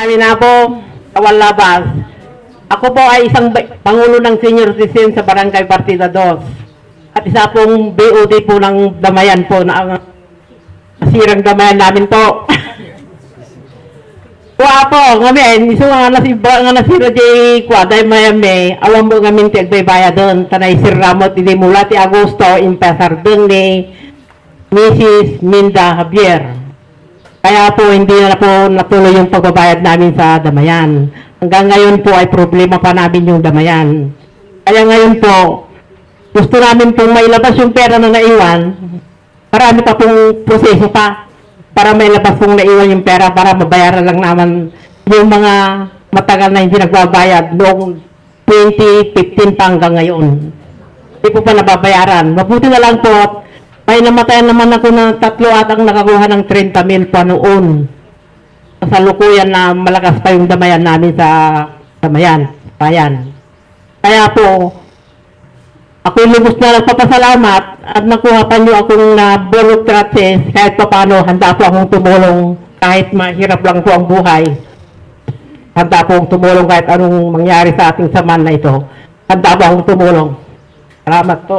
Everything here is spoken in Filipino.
Namin na po, Kawal Labas. Ako po ay isang Pangulo ng Senior Citizen sa Barangay Partida 2. At isa pong BOD po ng Damayan po na ang nasirang Damayan namin po. Kuha po, ngamin, iso nga nasi ba nga nasira di kwa dahil mayami, awan mo ngamin ti agbaybaya doon, tanay sir Ramot, hindi mula ti Agosto, impasar doon ni Mrs. Minda Javier. Kaya po hindi na po natuloy yung pagbabayad namin sa Damayan. Hanggang ngayon po ay problema pa namin yung Damayan. Kaya ngayon po, gusto namin pong mailabas yung pera na naiwan. Marami pa pong proseso pa para mailabas pong naiwan yung pera para mabayaran lang naman yung mga matagal na hindi nagbabayad noong 2015 pa hanggang ngayon. Hindi po pa nababayaran. Mabuti na lang po, may namatayan naman ako na tatlo at ang nakakuha ng 30 mil pa noon. Sa lukuyan na malakas pa yung damayan namin sa damayan, bayan. Kaya po, ako lubos na nagpapasalamat at nakuha pa niyo akong na bureaucracies kahit pa paano handa po akong tumulong kahit mahirap lang po ang buhay. Handa po akong tumulong kahit anong mangyari sa ating saman na ito. Handa po akong tumulong. Salamat po.